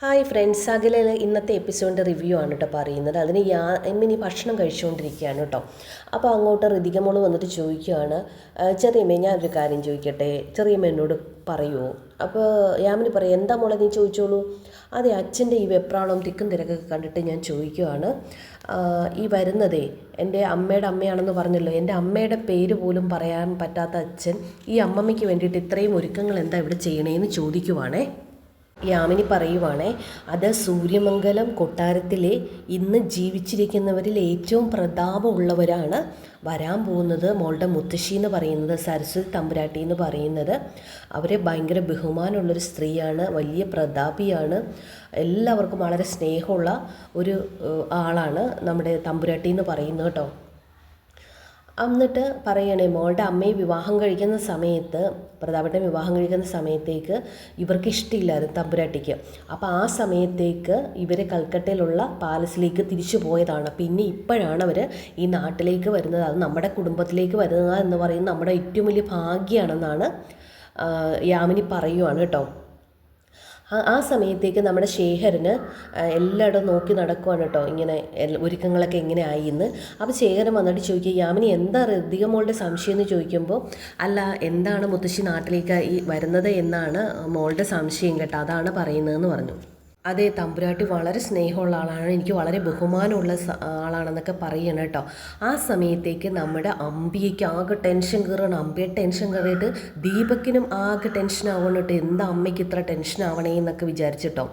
Hi friends. അഖില ഇന്നത്തെ എപ്പിസോഡിന്റെ review ആണ് കേട്ടോ പറയുന്നത്. അതിന് യാ എമ്മിനി ഭക്ഷണം കഴിച്ചുകൊണ്ടിരിക്കുകയാണ് കേട്ടോ അപ്പോൾ അങ്ങോട്ട് ഋതികമോൾ വന്നിട്ട് ചോദിക്കുകയാണ് "ആ, ചെറിയമ്മേ ഞാനൊരു കാര്യം ചോദിക്കട്ടെ? ചെറിയമ്മ എന്നോട് പറയുമോ അപ്പോൾ യാമിനി പറയും എന്താ മോളെ നീ ചോദിച്ചോളൂ? അതെ അച്ഛന്റെ ഈ വെപ്രാളവും തിക്കും തിരക്കൊക്കെ കണ്ടിട്ട് ഞാൻ ചോദിക്കുകയാണ് "ആ, ഈ വരുന്നതേ എന്റെ അമ്മയുടെ അമ്മയാണെന്ന് പറഞ്ഞല്ലോ. എന്റെ അമ്മയുടെ പേര് പോലും പറയാൻ പറ്റാത്ത അച്ഛൻ ഈ അമ്മമ്മയ്ക്ക് വേണ്ടിയിട്ട് ഇത്രയും ഒരുക്കങ്ങൾ എന്താ ഇവിടെ ചെയ്യണേന്ന് ചോദിക്കുവാണേ. യാമിനി പറയുവാണേ അത് സൂര്യമംഗലം കൊട്ടാരത്തിലെ ഇന്ന് ജീവിച്ചിരിക്കുന്നവരിൽ ഏറ്റവും പ്രതാപമുള്ളവരാണ് വരാൻ പോകുന്നത് മോളുടെ മുത്തശ്ശി എന്ന് പറയുന്നത് സരസ്വതി തമ്പുരാട്ടി എന്ന് പറയുന്നത്. അവരെ ഭയങ്കര ബഹുമാനമുള്ളൊരു സ്ത്രീയാണ് വലിയ പ്രതാപിയാണ്. എല്ലാവർക്കും വളരെ സ്നേഹമുള്ള ഒരു ആളാണ് നമ്മുടെ തമ്പുരാട്ടി എന്ന് പറയുന്നത് കേട്ടോ. എന്നിട്ട് പറയണേ മോളുടെ അമ്മയെ വിവാഹം കഴിക്കുന്ന സമയത്ത് പ്രതാപേട്ടൻ വിവാഹം കഴിക്കുന്ന സമയത്തേക്ക് ഇവർക്ക് ഇഷ്ടമില്ലായിരുന്നു തമ്പുരാട്ടിക്ക്. അപ്പോൾ ആ സമയത്തേക്ക് ഇവർ കൽക്കട്ടയിലുള്ള പാലസിലേക്ക് തിരിച്ചു പോയതാണ്. പിന്നെ ഇപ്പോഴാണ് അവർ ഈ നാട്ടിലേക്ക് വരുന്നത്. അത് നമ്മുടെ കുടുംബത്തിലേക്ക് വരുന്നത് എന്ന് പറയുന്നത് നമ്മുടെ ഏറ്റവും വലിയ ഭാഗ്യമാണെന്നാണ് യാമിനി പറയുവാണ് കേട്ടോ. ആ സമയത്തേക്ക് നമ്മുടെ ശേഖരന് എല്ലായിടവും നോക്കി നടക്കുവാണ് കേട്ടോ. ഇങ്ങനെ ഒരുക്കങ്ങളൊക്കെ എങ്ങനെ ആയി എന്ന് അപ്പോൾ ശേഖരൻ വന്നിട്ട് ചോദിക്കുക യാമിനി എന്താ ഋതിക മോളുടെ സംശയം എന്ന് ചോദിക്കുമ്പോൾ അല്ല എന്താണ് മുത്തശ്ശി നാട്ടിലേക്ക് ഈ വരുന്നത് എന്നാണ് മോളുടെ സംശയം കേട്ടോ. അതാണ് പറയുന്നതെന്ന് പറഞ്ഞു. അതെ തമ്പുരാട്ടി വളരെ സ്നേഹമുള്ള ആളാണ്. എനിക്ക് വളരെ ബഹുമാനമുള്ള ആളാണെന്നൊക്കെ പറയണം കേട്ടോ. ആ സമയത്തേക്ക് നമ്മുടെ അമ്പിയയ്ക്ക് ആകെ ടെൻഷൻ കയറണം അമ്പിയെ ടെൻഷൻ കയറിയിട്ട് ദീപക്കിനും ആകെ ടെൻഷൻ ആവണം കേട്ടോ. എന്താ അമ്മയ്ക്ക് ഇത്ര ടെൻഷൻ ആവണേ എന്നൊക്കെ വിചാരിച്ചിട്ടോ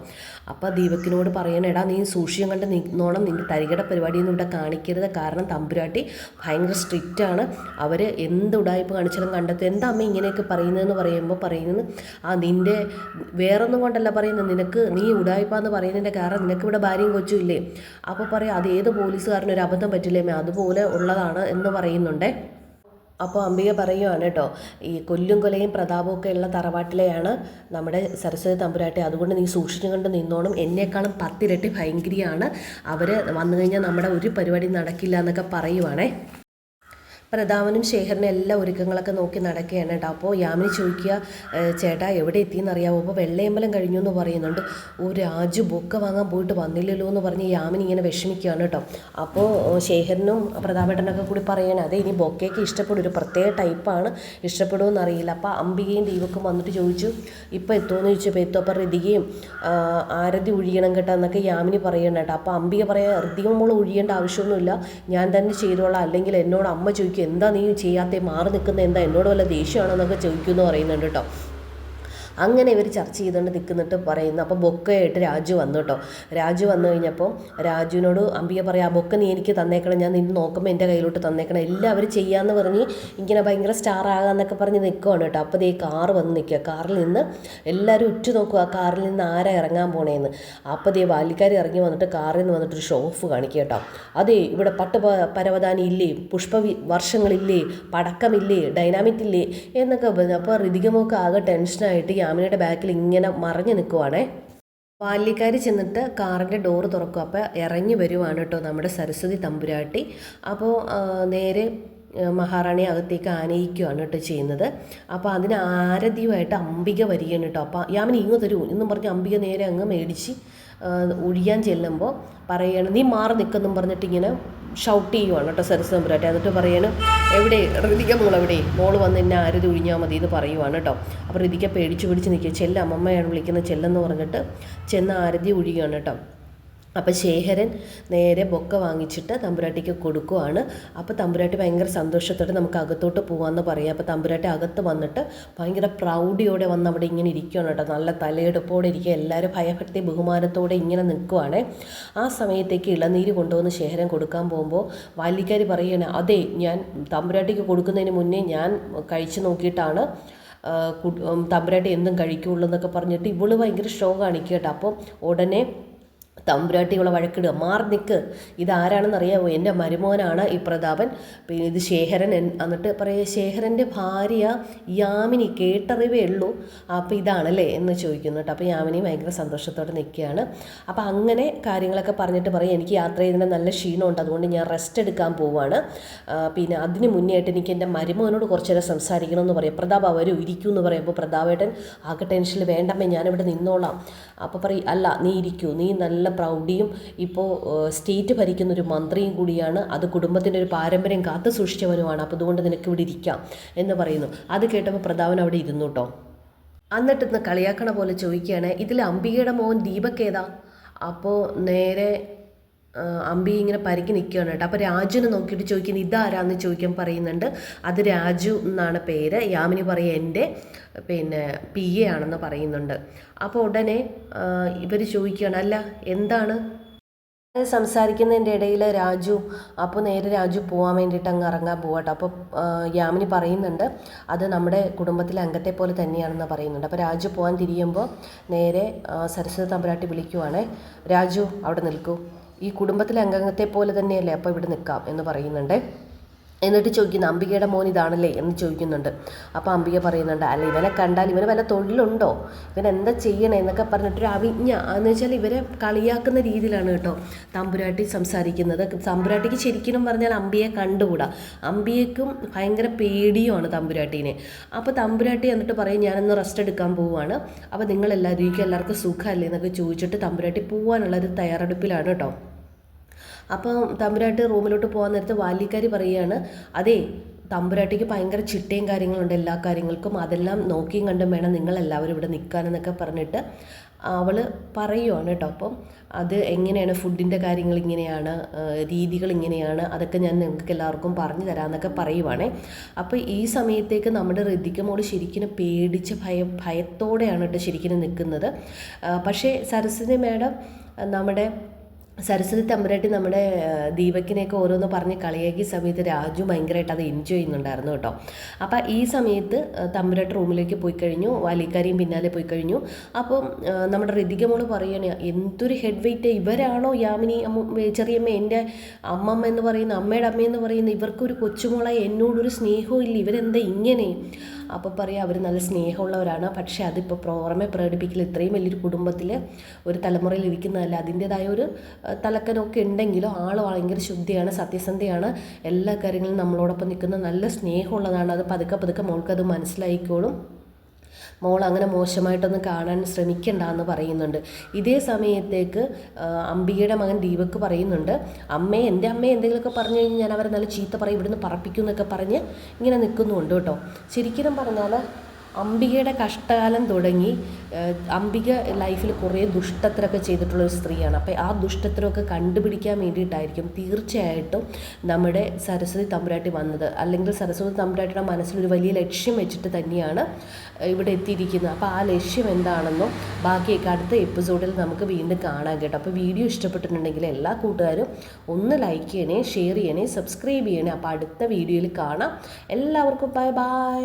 അപ്പോൾ ദീപക്കിനോട് പറയണം നീ സൂക്ഷ്യം കണ്ട് നിന്നോണം നിന്റെ തരികട പരിപാടിയൊന്നും ഇവിടെ കാണിക്കരുത്. കാരണം തമ്പുരാട്ടി ഭയങ്കര സ്ട്രിക്റ്റാണ് അവർ എന്ത് ഉടായ്പ കാണിച്ചാലും കണ്ടെത്തും. എന്താ അമ്മ ഇങ്ങനെയൊക്കെ പറയുന്നതെന്ന് പറയുമ്പോൾ പറയുന്നത് ആ നിന്റെ വേറൊന്നും കൊണ്ടല്ല പറയുന്നത്. നിനക്ക് നീ ഉടായ്പ എന്ന് പറയുന്നതിന്റെ കാരണം നിനക്ക് ഇവിടെ ഭാര്യയും കൊച്ചും ഇല്ലേ? അപ്പോൾ പറയാം അത് ഏത് പോലീസുകാരനും ഒരു അബദ്ധം പറ്റില്ലേ അമ്മേ? അതുപോലെ ഉള്ളതാണ് എന്ന് പറയുന്നുണ്ട്. അപ്പോൾ അംബിക പറയുവാണ് കേട്ടോ ഈ കൊല്ലും കൊലയും പ്രതാപവും ഒക്കെ ഉള്ള തറവാട്ടിലെയാണ് നമ്മുടെ സരസ്വതി തമ്പുരാട്ടി. അതുകൊണ്ട് നീ സൂക്ഷിച്ചു കൊണ്ട് നിന്നോണം. എന്നേക്കാളും പത്തിരട്ടി ഭയങ്കരിയാണ്. അവർ വന്നു കഴിഞ്ഞാൽ നമ്മുടെ ഒരു പരിപാടി നടക്കില്ല എന്നൊക്കെ പറയുവാണേ. പ്രതാപനും ശേഖരനും എല്ലാ ഒരുക്കങ്ങളൊക്കെ നോക്കി നടക്കുകയാണ് കേട്ടോ. അപ്പോൾ യാമിനി ചോദിക്കുക ചേട്ടാ എവിടെ എത്തിയെന്ന് അറിയാമോ അപ്പോൾ വെള്ളയമ്പലം കഴിഞ്ഞു എന്ന് പറയുന്നുണ്ട്. ഒരു രാജു ബുക്ക് വാങ്ങാൻ പോയിട്ട് വന്നില്ലല്ലോ എന്ന് പറഞ്ഞ് യാമിനി ഇങ്ങനെ വിഷമിക്കുകയാണ് കേട്ടോ. അപ്പോൾ ശേഖരനും പ്രതാപേട്ടനൊക്കെ കൂടി പറയണേ അതെ ഇനി ബൊക്കയൊക്കെ ഇഷ്ടപ്പെടും. ഒരു പ്രത്യേക ടൈപ്പാണ് ഇഷ്ടപ്പെടുമെന്ന് അറിയില്ല. അപ്പോൾ അംബികയും ദീപക്കും വന്നിട്ട് ചോദിച്ചു ഇപ്പോൾ എത്തുമെന്ന് ചോദിച്ചപ്പോൾ എത്തും? അപ്പോൾ ഋതികയും ആരതി ഒഴിയണം കേട്ടോ എന്നൊക്കെ യാമിനി പറയണം കേട്ടോ. അപ്പോൾ അംബിക പറയാം ഋതിക മോൾ ഒഴിയേണ്ട ആവശ്യമൊന്നുമില്ല. ഞാൻ തന്നെ ചെയ്തോളാം. അല്ലെങ്കിൽ എന്നോട് അമ്മ ചോദിക്കും എന്താ നീ ചെയ്യാത്ത? മാറി നിൽക്കുന്ന എന്താ? എന്നോട് വല്ല ദേഷ്യമാണോ എന്നൊക്കെ ചോദിക്കുമെന്ന് പറയുന്നുണ്ട് കേട്ടോ. അങ്ങനെ ഇവർ ചർച്ച ചെയ്തുകൊണ്ട് നിൽക്കുന്നിട്ട് പറയുന്നു. അപ്പോൾ ബൊക്കയായിട്ട് രാജു വന്നു കേട്ടോ രാജു വന്നു കഴിഞ്ഞപ്പോൾ രാജുവിനോട് അമ്പിക പറയാം ആ ബൊക്ക നീ എനിക്ക് തന്നേക്കണം ഞാൻ നിന്നെ നോക്കുമ്പോൾ എന്റെ കയ്യിലോട്ട് തന്നേക്കണം. എല്ലാം അവർ ചെയ്യാമെന്ന് പറഞ്ഞ് ഇങ്ങനെ ഭയങ്കര സ്റ്റാർ ആകാമെന്നൊക്കെ പറഞ്ഞ് നിൽക്കുവാണ് കേട്ടോ അപ്പോൾ ദേ കാർ വന്ന് നിൽക്കുക കാറിൽ നിന്ന് എല്ലാവരും ഉറ്റു നോക്കുക ആ കാറിൽ നിന്ന് ആരാ ഇറങ്ങാൻ പോണേന്ന്. അപ്പോൾ ദേ ബാല്യക്കാർ ഇറങ്ങി വന്നിട്ട് കാറിൽ നിന്ന് വന്നിട്ട് ഒരു ഷോ ഓഫ് കാണിക്കുക കേട്ടോ അതേ ഇവിടെ പട്ട് പരവതാനി ഇല്ലേ പുഷ്പ വർഷങ്ങളില്ലേ പടക്കമില്ലേ ഡൈനാമിറ്റ് ഇല്ലേ എന്നൊക്കെ അപ്പോൾ ഋതികമൊക്കെ ആകെ ടെൻഷനായിട്ട് യാമിനിയുടെ ബാക്കിൽ ഇങ്ങനെ മറിഞ്ഞു നിൽക്കുവാണേ. പാലിക്കാർ ചെന്നിട്ട് കാറിന്റെ ഡോറ് തുറക്കും. അപ്പോൾ ഇറങ്ങി വരുവാണ് കേട്ടോ നമ്മുടെ സരസ്വതി തമ്പുരാട്ടി. അപ്പോൾ നേരെ മഹാറാണിയെ മഹാറാണി അകത്തേക്ക് ആനയിക്കുകയാണ് കേട്ടോ ചെയ്യുന്നത്. അപ്പോൾ അതിന് ആരതിയുമായിട്ട് അംബിക വരികയാണ് കേട്ടോ. അപ്പോൾ യാമിനി ഇങ്ങ് തരൂ. എന്നും പറഞ്ഞ് അംബിക നേരെ അങ്ങ് മേടിച്ച് ഒഴിയാൻ ചെല്ലുമ്പോൾ പറയുകയാണ് നീ മാറി നിൽക്കെന്നും പറഞ്ഞിട്ട് ഇങ്ങനെ ഷൗട്ട് ചെയ്യുവാണ് കേട്ടോ സരസ് തമ്പുരാട്ടി എന്നിട്ട് പറയാണ് എവിടെ ഋതിക മോൾ എവിടെ? മോൾ വന്ന് എന്നെ ആരതി ഒഴിഞ്ഞാൽ മതി എന്ന് പറയുവാണ് കേട്ടോ. അപ്പോൾ ഋതിക പേടിച്ച് പിടിച്ച് നിൽക്കുക. ചെല്ല അമ്മമ്മയാണ് വിളിക്കുന്നത്. ചെല്ലെന്ന് പറഞ്ഞിട്ട് ചെന്ന് ആരതി ഒഴിയുകയാണ് കേട്ടോ. അപ്പോൾ ശേഖരൻ നേരെ ബൊക്ക വാങ്ങിച്ചിട്ട് തമ്പുരാട്ടിക്ക് കൊടുക്കുവാണ്. അപ്പോൾ തമ്പുരാട്ടി ഭയങ്കര സന്തോഷത്തോടെ നമുക്ക് അകത്തോട്ട് പോകാമെന്ന് പറയാം. അപ്പോൾ തമ്പുരാട്ടി അകത്ത് വന്നിട്ട് ഭയങ്കര പ്രൗഡിയോടെ വന്ന് അവിടെ ഇങ്ങനെ ഇരിക്കുകയാണ് കേട്ടോ. നല്ല തലയെടുപ്പോടെ ഇരിക്കുക. എല്ലാവരും ഭയഭക്തി ബഹുമാനത്തോടെ ഇങ്ങനെ നിൽക്കുവാണ്. ആ സമയത്തേക്ക് ഇളനീര് കൊണ്ടുവന്ന് ശേഖരൻ കൊടുക്കാൻ പോകുമ്പോൾ വാല്യക്കാരി പറയുകയാണ് അതെ ഞാൻ തമ്പുരാട്ടിക്ക് കൊടുക്കുന്നതിന് മുന്നേ ഞാൻ കഴിച്ചു നോക്കിയിട്ടാണ് തമ്പുരാട്ടി എന്തും കഴിക്കുള്ളൂ എന്നൊക്കെ പറഞ്ഞിട്ട് ഇവൾ ഭയങ്കര ഷോ കാണിക്കുക കേട്ടോ. അപ്പോൾ ഉടനെ തമ്പുരാട്ടികളെ വഴക്കിടുക. മാറി നിൽക്ക് ഇതാരാണെന്ന് അറിയാമോ എന്റെ മരുമോനാണ് ഈ പ്രതാപൻ. പിന്നെ ഇത് ശേഖരൻ എന്നിട്ട് പറയുക ശേഖരന്റെ ഭാര്യ യാമിനി കേട്ടറിവേ ഉള്ളൂ. അപ്പോൾ ഇതാണല്ലേ എന്ന് ചോദിക്കുന്നു കേട്ടോ. അപ്പോൾ യാമിനി ഭയങ്കര സന്തോഷത്തോടെ നിൽക്കുകയാണ്. അപ്പോൾ അങ്ങനെ കാര്യങ്ങളൊക്കെ പറഞ്ഞിട്ട് പറയും എനിക്ക് യാത്ര ചെയ്യുന്നതിന് നല്ല ക്ഷീണമുണ്ട്. അതുകൊണ്ട് ഞാൻ റെസ്റ്റ് എടുക്കാൻ പോവാണ്. പിന്നെ അതിന് മുന്നേ ആയിട്ട് എനിക്ക് എന്റെ മരുമോനോട് കുറച്ച് നേരം സംസാരിക്കണമെന്ന് പറയും. പ്രതാപ് വരൂ ഇരിക്കൂ എന്ന് പറയുമ്പോൾ പ്രതാപേട്ടൻ ആകെ ടെൻഷനിൽ വേണ്ടമ്മേ ഞാനിവിടെ നിന്നോളാം. അപ്പോൾ പറയും അല്ല നീ ഇരിക്കൂ. നീ നല്ല പ്രൗഢിയും ഇപ്പോൾ സ്റ്റേറ്റ് ഭരിക്കുന്ന ഒരു മന്ത്രിയും കൂടിയാണ്. അത് കുടുംബത്തിന്റെ ഒരു പാരമ്പര്യം കാത്തു സൂക്ഷിച്ചവനുമാണ്. അപ്പോൾ അതുകൊണ്ട് നിനക്ക് ഇവിടെ ഇരിക്കാം എന്ന് പറയുന്നു. അത് കേട്ടപ്പോൾ പ്രതാപൻ അവിടെ ഇരുന്നു കേട്ടോ. എന്നിട്ട് ഇന്ന് കളിയാക്കണ പോലെ ചോദിക്കുകയാണ് ഇതിൽ അംബികയുടെ മോൻ ദീപക് ഏതാ? അപ്പോൾ നേരെ അമ്പി ഇങ്ങനെ പരിക്ക് നിൽക്കുകയാണ് കേട്ടോ. അപ്പോൾ രാജുവിനെ നോക്കിയിട്ട് ചോദിക്കുന്നത് ഇതാരാന്ന് ചോദിക്കാൻ പറയുന്നുണ്ട്. അത് രാജു എന്നാണ് പേര്. യാമിനി പറയുക എന്റെ പിന്നെ പി എ ആണെന്ന് പറയുന്നുണ്ട്. അപ്പോൾ ഉടനെ ഇവർ ചോദിക്കുകയാണ് അല്ല എന്താണ്? സംസാരിക്കുന്നതിന്റെ ഇടയിൽ രാജു അപ്പോൾ നേരെ രാജു പോകാൻ വേണ്ടിയിട്ട് അങ്ങ് ഇറങ്ങാൻ പോകട്ടെ അപ്പോൾ യാമിനി പറയുന്നുണ്ട് അത് നമ്മുടെ കുടുംബത്തിലെ അംഗത്തെ പോലെ തന്നെയാണെന്ന് പറയുന്നുണ്ട്. അപ്പോൾ രാജു പോകാൻ തിരിയുമ്പോൾ നേരെ സരസ്വതി തമ്പുരാട്ടി വിളിക്കുവാണേ രാജു അവിടെ നിൽക്കൂ. ഈ കുടുംബത്തിലെ അംഗത്തെ പോലെ തന്നെയല്ലേ അപ്പോൾ ഇവിടെ നിൽക്കാം എന്ന് പറയുന്നുണ്ട്. എന്നിട്ട് ചോദിക്കുന്നു അംബികയുടെ മോൻ ഇതാണല്ലേ? എന്ന് ചോദിക്കുന്നുണ്ട്. അപ്പോൾ അംബിക പറയുന്നുണ്ട് അല്ല ഇവനെ കണ്ടാൽ ഇവന് വല്ല തൊഴിലുണ്ടോ? ഇവൻ എന്താ ചെയ്യണേ? എന്നൊക്കെ പറഞ്ഞിട്ടൊരു അവിജ്ഞ എന്ന് വെച്ചാൽ ഇവരെ കളിയാക്കുന്ന രീതിയിലാണ് കേട്ടോ തമ്പുരാട്ടി സംസാരിക്കുന്നത്. തമ്പുരാട്ടിക്ക് ശരിക്കും പറഞ്ഞാൽ അമ്പിയെ കണ്ടുകൂടാ? അമ്പിയക്കും ഭയങ്കര പേടിയുമാണ് തമ്പുരാട്ടീനെ. അപ്പോൾ തമ്പുരാട്ടി എന്നിട്ട് പറയും ഞാനൊന്ന് റെസ്റ്റ് എടുക്കാൻ പോവുകയാണ്. അപ്പോൾ നിങ്ങളെല്ലാവരും എല്ലാവർക്കും സുഖമല്ലേ? എന്നൊക്കെ ചോദിച്ചിട്ട് തമ്പുരാട്ടി പോകാനുള്ള ഒരു തയ്യാറെടുപ്പിലാണ് കേട്ടോ. അപ്പോൾ തമ്പുരാട്ടി റൂമിലോട്ട് പോകാൻ നേരത്ത് വാല്യക്കാരി പറയുകയാണ് അതേ തമ്പുരാട്ടിക്ക് ഭയങ്കര ചിട്ടയും കാര്യങ്ങളുണ്ട് എല്ലാ കാര്യങ്ങൾക്കും. അതെല്ലാം നോക്കിയും കണ്ടും വേണം നിങ്ങളെല്ലാവരും ഇവിടെ നിൽക്കാനെന്നൊക്കെ പറഞ്ഞിട്ട് അവൾ പറയുവാണ് കേട്ടോ. അപ്പം അത് എങ്ങനെയാണ്? ഫുഡിന്റെ കാര്യങ്ങൾ ഇങ്ങനെയാണ് രീതികൾ ഇങ്ങനെയാണ്. അതൊക്കെ ഞാൻ നിങ്ങൾക്ക് എല്ലാവർക്കും പറഞ്ഞു തരാമെന്നൊക്കെ പറയുവാണേ. അപ്പോൾ ഈ സമയത്തേക്ക് നമ്മുടെ ഋതികമോട് ശരിക്കും പേടിച്ച് ഭയ ഭയത്തോടെയാണ് കേട്ടോ ശരിക്കും നിൽക്കുന്നത്. പക്ഷേ സരസ്വതി മാഡം നമ്മുടെ സരസ്വതി തമ്പുരാട്ടി നമ്മുടെ ദീപക്കിനെയൊക്കെ ഓരോന്ന് പറഞ്ഞ് കളിയാക്കിയ സമയത്ത് രാജു ഭയങ്കരമായിട്ട് അത് എൻജോയ് ചെയ്യുന്നുണ്ടായിരുന്നു കേട്ടോ. അപ്പോൾ ഈ സമയത്ത് തമ്പുരാട്ട് റൂമിലേക്ക് പോയി കഴിഞ്ഞു വാലിക്കാരിയും പിന്നാലെ പോയി കഴിഞ്ഞു. അപ്പം ആ, നമ്മുടെ ഋതിക മോൾ എന്തൊരു ഹെഡ് വെയിറ്റ് ഇവരാണോ യാമിനി അമ്മ ചെറിയമ്മ എന്റെ അമ്മമ്മ എന്ന് പറയുന്ന അമ്മയുടെ അമ്മയെന്ന് പറയുന്ന ഇവർക്കൊരു കൊച്ചുമോളായി എന്നോടൊരു സ്നേഹവും ഇല്ല ഇവരെന്താ ഇങ്ങനെ? അപ്പോൾ പറയാം അവർ നല്ല സ്നേഹമുള്ളവരാണ്. പക്ഷേ അതിപ്പോൾ പുറമെ പ്രകടിപ്പിക്കൽ ഇത്രയും വലിയൊരു കുടുംബത്തിൽ ഒരു തലമുറയിൽ ഇരിക്കുന്നതല്ല. അതിന്റേതായ ഒരു തലക്കനൊക്കെ ഉണ്ടെങ്കിലും ആൾ ഭയങ്കര ശുദ്ധിയാണ് സത്യസന്ധയാണ്. എല്ലാ കാര്യങ്ങളും നമ്മളോടൊപ്പം നിൽക്കുന്ന നല്ല സ്നേഹമുള്ളതാണ്. അത് പതുക്കെ പതുക്കെ മോൾക്കത് മനസ്സിലായിക്കോളും. മോൾ അങ്ങനെ മോശമായിട്ടൊന്നും കാണാൻ ശ്രമിക്കണ്ട എന്ന് പറയുന്നുണ്ട്. ഇതേ സമയത്തേക്ക് അംബികയുടെ മകൻ ദീപക്ക് പറയുന്നുണ്ട് അമ്മയെ എന്റെ അമ്മയെ എന്തെങ്കിലുമൊക്കെ പറഞ്ഞു കഴിഞ്ഞാൽ ഞാൻ അവരെ നല്ല ചീത്ത പറയും ഇവിടുന്ന് പറപ്പിക്കും എന്നൊക്കെ പറഞ്ഞ് ഇങ്ങനെ നിൽക്കുന്നുണ്ട് കേട്ടോ. ശരിക്കും പറഞ്ഞാൽ അംബികയുടെ കഷ്ടകാലം തുടങ്ങി അംബിക ലൈഫിൽ കുറേ ദുഷ്ടത്തരമൊക്കെ ചെയ്തിട്ടുള്ള ഒരു സ്ത്രീയാണ്. അപ്പോൾ ആ ദുഷ്ടത്തരമൊക്കെ കണ്ടുപിടിക്കാൻ വേണ്ടിയിട്ടായിരിക്കും തീർച്ചയായിട്ടും നമ്മുടെ സരസ്വതി തമ്പുരാട്ടി വന്നത്. അല്ലെങ്കിൽ സരസ്വതി തമ്പുരാട്ടിയുടെ മനസ്സിലൊരു വലിയ ലക്ഷ്യം വെച്ചിട്ട് തന്നെയാണ് ഇവിടെ എത്തിയിരിക്കുന്നത്. അപ്പോൾ ആ ലക്ഷ്യം എന്താണെന്നും ബാക്കിയൊക്കെ അടുത്ത എപ്പിസോഡിൽ നമുക്ക് വീണ്ടും കാണാൻ കേട്ടോ. അപ്പോൾ വീഡിയോ ഇഷ്ടപ്പെട്ടിട്ടുണ്ടെങ്കിൽ എല്ലാ കൂട്ടുകാരും ഒന്ന് ലൈക്ക് ചെയ്യണേ ഷെയർ ചെയ്യണേ സബ്സ്ക്രൈബ് ചെയ്യണേ. അപ്പോൾ അടുത്ത വീഡിയോയിൽ കാണാം. എല്ലാവർക്കും ബൈ ബൈ